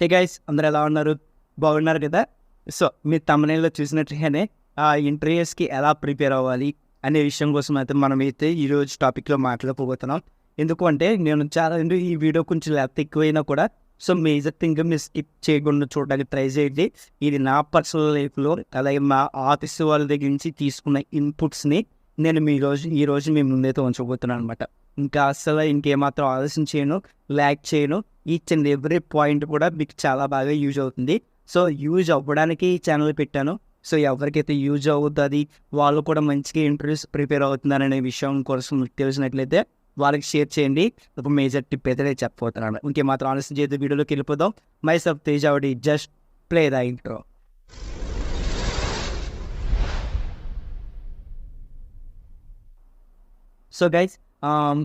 Hey guys అందరు ఎలా ఉన్నారు? బాగున్నారు కదా? సో మీరు తమిళలో చూసినట్టుగానే ఆ ఇంటర్వ్యూస్కి ఎలా ప్రిపేర్ అవ్వాలి అనే విషయం కోసం అయితే మనం అయితే ఈరోజు టాపిక్లో మాట్లాడుకోబోతున్నాం ఎందుకంటే నేను చాలా ఈ వీడియో కొంచెం లేకపోతే ఎక్కువైనా కూడా సో మేజర్ థింగ్ మీరు స్కిప్ చేయకుండా చూడడానికి ట్రై చేయండి. ఇది నా పర్సనల్ లైఫ్లో అలాగే మా ఆఫీస్ వాళ్ళ దగ్గర నుంచి తీసుకున్న ఇన్పుట్స్ని నేను మీ రోజు ఈ రోజు మీ ముందైతే ఉంచబోతున్నాను అనమాట ఇంకా అసలు ఇంకేమాత్రం ఆలోచన చేయను ల్యాక్ చేయను. ఈచ్ అండ్ ఎవ్రీ పాయింట్ కూడా మీకు చాలా బాగా యూజ్ అవుతుంది. సో యూజ్ అవ్వడానికి ఈ ఛానల్ పెట్టాను. సో ఎవరికైతే యూజ్ అవుతుంది వాళ్ళు కూడా మంచిగా ఇంటర్వ్యూస్ ప్రిపేర్ అవుతున్నారనే విషయం కోసం మీకు తెలిసినట్లయితే వాళ్ళకి షేర్ చేయండి. ఒక మేజర్ టిప్ అయితే నేను చెప్పబోతున్నాను. ఇంకేమాత్రం ఆలస్యం చేస్తే వీడియోలోకి వెళ్ళిపోదాం. మై సబ్ Tej అవుడి just play the intro so guys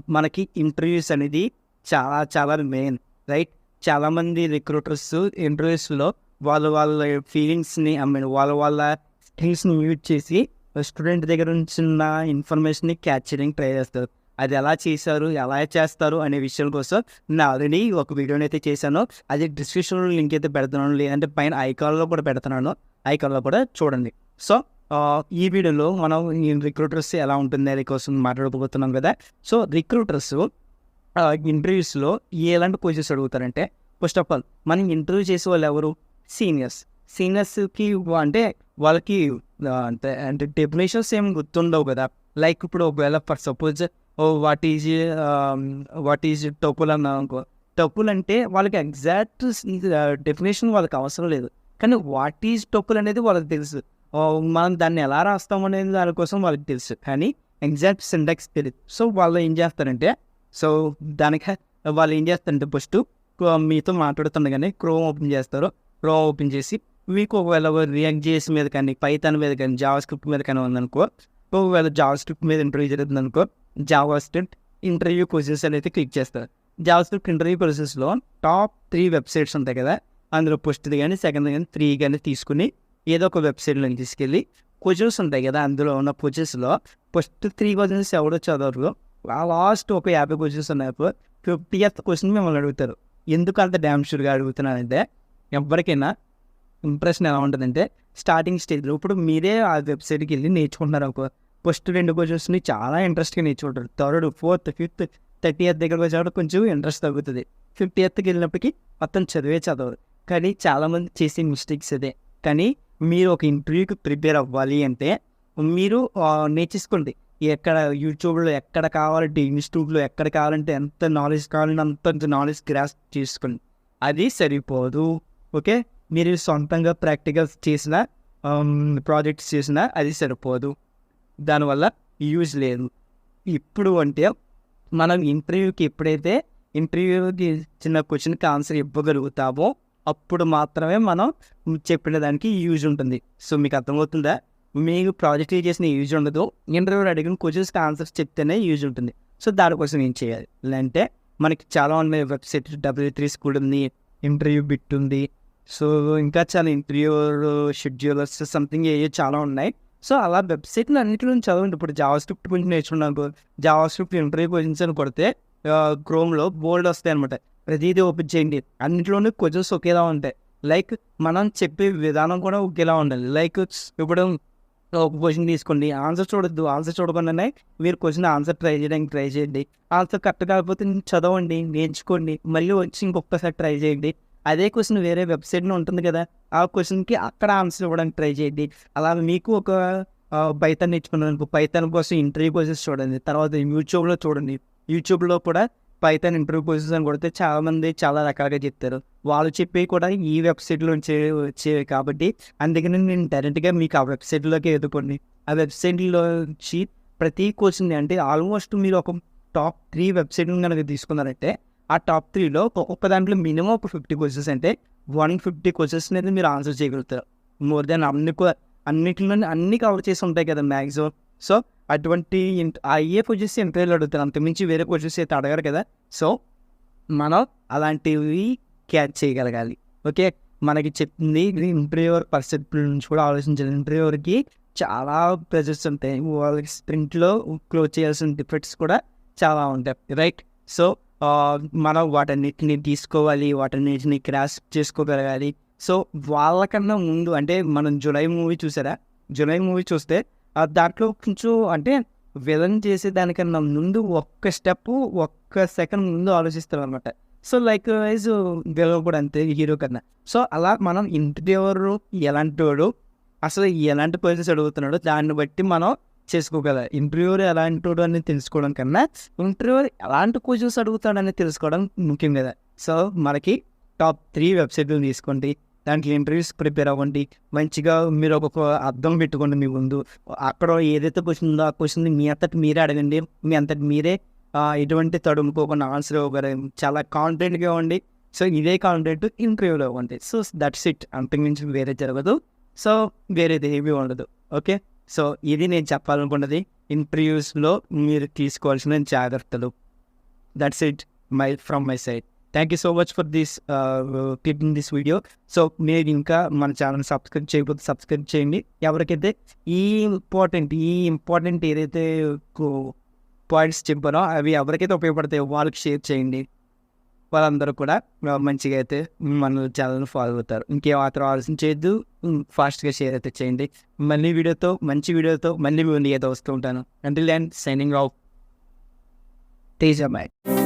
మనకి ఇంటర్వ్యూస్ అనేది చాలా చాలా మెయిన్ రైట్? చాలామంది రిక్రూటర్స్ ఇంటర్వ్యూస్లో వాళ్ళ వాళ్ళ ఫీలింగ్స్ని ఐ మీన్ వాళ్ళ వాళ్ళ స్కిల్స్ని యూజ్ చేసి స్టూడెంట్ దగ్గర నుంచి ఉన్న ఇన్ఫర్మేషన్ని క్యాచ్ చేయడానికి ట్రై చేస్తారు. అది ఎలా చేశారు ఎలా చేస్తారు అనే విషయం కోసం నేను ఆల్రెడీ ఒక వీడియోని అయితే చేశాను. అది డిస్క్రిప్షన్లో లింక్ అయితే పెడుతున్నాను. లేదంటే పైన ఐకాన్లో కూడా పెడుతున్నాను. ఐకాన్లో కూడా చూడండి. సో ఈ వీడియోలో మనం ఈ రిక్రూటర్స్ ఎలా ఉంటుంది అనే కోసం మాట్లాడుకోబోతున్నాం కదా. సో రిక్రూటర్స్ ఇంటర్వ్యూస్లో ఎలాంటి క్వశ్చన్స్ అడుగుతారంటే ఫస్ట్ ఆఫ్ ఆల్ మనం ఇంటర్వ్యూ చేసే వాళ్ళు ఎవరు? సీనియర్స్ సీనియర్స్కి అంటే వాళ్ళకి అంటే అంటే డెఫినేషన్స్ ఏం గుర్తుండవు కదా. లైక్ ఇప్పుడు ఒకవేళ for suppose oh what is what is tuple అన్నా అనుకో. టపుల్ అంటే వాళ్ళకి ఎగ్జాక్ట్ డెఫినేషన్ వాళ్ళకి అవసరం లేదు. కానీ వాట్ ఈజ్ టపుల్ అనేది వాళ్ళకి తెలుసు. మనం దాన్ని ఎలా రాస్తాం అనేది దానికోసం వాళ్ళకి తెలుసు. కానీ ఎగ్జాక్ట్ సిండెక్స్ తెలియదు సో వాళ్ళు ఏం చేస్తారంటే సో దానికి వాళ్ళు ఏం చేస్తారంటే ఫస్ట్ మీతో మాట్లాడుతుండగానే క్రోమ్ ఓపెన్ చేస్తారు. క్రోమ్ ఓపెన్ చేసి మీకు ఒకవేళ రియాక్ట్ చేసి మీద కానీ పైతాన్ మీద కానీ జావా స్క్రిప్ట్ మీద కానీ ఉందనుకో ఒకవేళ జావా స్క్రిప్ట్ మీద ఇంటర్వ్యూ జరుగుతుంది అనుకో జావా స్క్రిప్ట్ ఇంటర్వ్యూ క్వశ్చన్స్ అనేది క్లిక్ చేస్తారు. జావా స్క్రిప్ట్ ఇంటర్వ్యూ ప్రాసెస్లో టాప్ త్రీ వెబ్సైట్స్ ఉంటాయి కదా అందులో ఫస్ట్ది కానీ సెకండ్ కానీ త్రీ కానీ తీసుకుని ఏదో ఒక వెబ్సైట్లో తీసుకెళ్ళి క్వశ్చన్స్ ఉంటాయి కదా అందులో ఉన్న క్వశ్చన్స్లో ఫస్ట్ త్రీ క్వశ్చన్స్ ఎవడో చదవరు. లాస్ట్ ఒక యాభై క్వశ్చన్స్ ఉన్నప్పుడు ఫిఫ్టీయత్ క్వశ్చన్ మిమ్మల్ని అడుగుతారు. ఎందుకు అంత డ్యామ్ షూర్గా అడుగుతున్నానంటే ఎవరికైనా ఇంప్రెషన్ ఎలా ఉంటుందంటే స్టార్టింగ్ స్టేజ్లో ఇప్పుడు మీరే ఆ వెబ్సైట్కి వెళ్ళి నేర్చుకుంటున్నారు ఒక ఫస్ట్ రెండు క్వశ్చన్స్ని చాలా ఇంట్రెస్ట్గా నేర్చుకుంటారు. థర్డ్ ఫోర్త్ ఫిఫ్త్ థర్టీ ఎత్ దగ్గరకు వచ్చేటప్పుడు కొంచెం ఇంట్రెస్ట్ తగ్గుతుంది. ఫిఫ్టీ ఎత్కి వెళ్ళినప్పటికీ మొత్తం చదివే చదవరు. కానీ చాలామంది చేసే మిస్టేక్స్ అదే. కానీ మీరు ఒక ఇంటర్వ్యూకి ప్రిపేర్ అవ్వాలి అంటే మీరు నేర్చుకోండి నేర్చేసుకోండి. ఎక్కడ యూట్యూబ్లో ఎక్కడ కావాలంటే ఇన్స్టిట్యూట్లో ఎక్కడ కావాలంటే ఎంత నాలెడ్జ్ కావాలంటే అంత నాలెడ్జ్ గ్రాస్ చేసుకోండి. అది సరిపోదు. ఓకే? మీరు సొంతంగా ప్రాక్టికల్స్ చేసిన ప్రాజెక్ట్స్ చేసినా అది సరిపోదు. దానివల్ల యూజ్ లేదు. ఇప్పుడు అంటే మనం ఇంటర్వ్యూకి ఎప్పుడైతే ఇంటర్వ్యూకి చిన్న క్వశ్చన్కి ఆన్సర్ ఇవ్వగలుగుతామో అప్పుడు మాత్రమే మనం చెప్పిన దానికి యూజ్ ఉంటుంది. సో మీకు అర్థమవుతుందా? మీకు ప్రాజెక్ట్ చేసిన యూజ్ ఉండదు. ఇంటర్వ్యూలో అడిగిన క్వశ్చన్స్కి ఆన్సర్స్ చెప్తేనే యూజ్ ఉంటుంది. సో దానికోసం ఏం చేయాలి? అంటే మనకి చాలా ఉన్నాయి వెబ్సైట్ డబ్ల్యూ త్రీ స్కూల్ ఉంది ఇంటర్వ్యూ బిట్ ఉంది. సో ఇంకా చాలా ఇంటర్వ్యూ షెడ్యూలర్స్ సంథింగ్ ఏ చాలా ఉన్నాయి. సో అలా వెబ్సైట్లు అన్నింటిలో చదవండి. ఇప్పుడు జావా స్క్రిప్ట్ గురించి నేర్చుకున్నాను జావా స్క్రిప్ట్ ఇంటర్వ్యూ క్వశ్చన్స్ అని కొడితే క్రోమ్లో బోల్డ్ వస్తాయి అనమాట ప్రతిదీ ఓపెన్ చేయండి. అన్నింటిలోనూ క్వశ్చన్స్ ఒకేలా ఉంటాయి. లైక్ మనం చెప్పే విధానం కూడా ఒకేలా ఉండాలి. లైక్ ఇప్పుడు ఒక క్వశ్చన్ తీసుకోండి. ఆన్సర్ చూడొద్దు. ఆన్సర్ చూడకుండానే మీరు క్వశ్చన్ ఆన్సర్ ట్రై చేయడానికి ట్రై చేయండి. ఆన్సర్ కరెక్ట్ కాకపోతే చదవండి నేర్చుకోండి. మళ్ళీ వచ్చి ఇంకొకసారి ట్రై చేయండి. అదే క్వశ్చన్ వేరే వెబ్సైట్లో ఉంటుంది కదా ఆ క్వశ్చన్కి అక్కడ ఆన్సర్ ఇవ్వడానికి ట్రై చేయండి. అలా మీకు ఒక పైతాన్ నేర్చుకున్నాను పైతాన్ కోసం ఇంటర్వ్యూ కోసం చూడండి. తర్వాత యూట్యూబ్లో చూడండి. యూట్యూబ్లో కూడా పైథాన్ ఇంటర్వ్యూ క్వశ్చన్స్ అని కొడితే చాలామంది చాలా రకాలుగా చెప్తారు. వాళ్ళు చెప్పేవి కూడా ఈ వెబ్సైట్లో నుంచి వచ్చేవి కాబట్టి అందుకని నేను డైరెక్ట్గా మీకు ఆ వెబ్సైట్లోకి ఎదుర్కోండి. ఆ వెబ్సైట్లో నుంచి ప్రతి క్వశ్చన్ అంటే ఆల్మోస్ట్ మీరు ఒక టాప్ త్రీ వెబ్సైట్ని కనుక తీసుకున్నారంటే ఆ టాప్ త్రీలో ఒక్కొక్క దాంట్లో మినిమం ఒక ఫిఫ్టీ క్వశ్చన్స్ అంటే వన్ ఫిఫ్టీ క్వశ్చన్స్ అనేది మీరు ఆన్సర్ చేయగలుగుతారు. మోర్ దెన్ అన్ని అన్నిటిలోనే అన్ని కవర్ చేసి ఉంటాయి కదా మ్యాక్సిమం సో అటువంటి అయ్యే ఆ ఏ క్వశ్చన్స్ ఇంటర్వ్యూలో అడుగుతారు అంతకుమించి వేరే క్వశ్చన్స్ అయితే అడగారు కదా. సో మనం అలాంటివి క్యాచ్ చేయగలగాలి. ఓకే మనకి చెప్పింది ఇంటర్వ్యూవర్ పర్సెప్టివ్ నుంచి కూడా ఆలోచించాలి. ఇంటర్వ్యూవర్కి చాలా ప్రెజర్స్ ఉంటాయి. వాళ్ళకి స్ప్రింట్లో క్లోజ్ చేయాల్సిన డిఫెక్ట్స్ కూడా చాలా ఉంటాయి. రైట్ సో మనం వాటన్నిటిని తీసుకోవాలి వాటన్నిటిని క్రాష్ చేసుకోగలగాలి. సో వాళ్ళకన్నా ముందు అంటే మనం జులై మూవీ చూసారా? జులై మూవీ చూస్తే దాంట్లో కొంచెం అంటే విలన్ చేసే దానికన్నా ముందు ఒక్క స్టెప్ ఒక్క సెకండ్ ముందు ఆలోచిస్తారు అనమాట సో లైక్ వైజ్ విలన్ కూడా అంతే హీరో కన్నా. సో అలా మనం ఇంటర్వ్యూవర్ ఎలాంటి వాడు అసలు ఎలాంటి క్వశ్చన్స్ అడుగుతున్నాడో దాన్ని బట్టి మనం చేసుకోగలం. ఇంటర్వ్యూర్ ఎలాంటి వాడు అని తెలుసుకోవడం కన్నా ఇంటర్వ్యూర్ ఎలాంటి క్వశ్చన్స్ అడుగుతాడని తెలుసుకోవడం ముఖ్యం కదా. సో మనకి టాప్ త్రీ వెబ్సైట్లు తీసుకోండి. దాంట్లో ఇంటర్వ్యూస్ ప్రిపేర్ అవ్వండి. మంచిగా మీరు ఒక అర్థం పెట్టుకోండి మీ ముందు. అక్కడ ఏదైతే క్వశ్చన్ ఉందో ఆ క్వశ్చన్ మీ అంతటి మీరే అడగండి. మీ అంతటి మీరే ఎటువంటి తడుముకోకుండా ఆన్సర్ ఇవ్వగలరు చాలా కాన్ఫిడెంట్గా ఇవ్వండి సో ఇదే కాన్ఫిడెంట్ ఇంటర్వ్యూలో ఇవ్వండి సో దట్స్ ఇట్ అంతకుమించి వేరే జరగదు. సో వేరేది ఏమీ ఉండదు. ఓకే సో ఇది నేను చెప్పాలనుకున్నది. ఇంటర్వ్యూస్లో మీరు తీసుకోవాల్సిన జాగ్రత్తలు. That's it my from my side thank you so much for this clipping this video so మీరు ఇంకా మన ఛానల్ సబ్స్క్రైబ్ చేయకపోతే సబ్స్క్రైబ్ చేయండి. ఎవరికైతే ఈ ఇంపార్టెంట్ ఈ ఇంపార్టెంట్ ఏదైతే పాయింట్స్ చెప్పానో అవి ఎవరికైతే ఉపయోగపడతాయో వాళ్ళకి షేర్ చేయండి. వాళ్ళందరూ కూడా మంచిగా అయితే మన ఛానల్ని ఫాలో అవుతారు. ఇంకేం మాత్రం ఆలోచన చేయొద్దు. ఫాస్ట్గా షేర్ అయితే చేయండి. మళ్ళీ వీడియోతో మంచి వీడియోతో మళ్ళీ మీ ముందు అయితే వస్తూ ఉంటాను. అంటే land signing off Teja match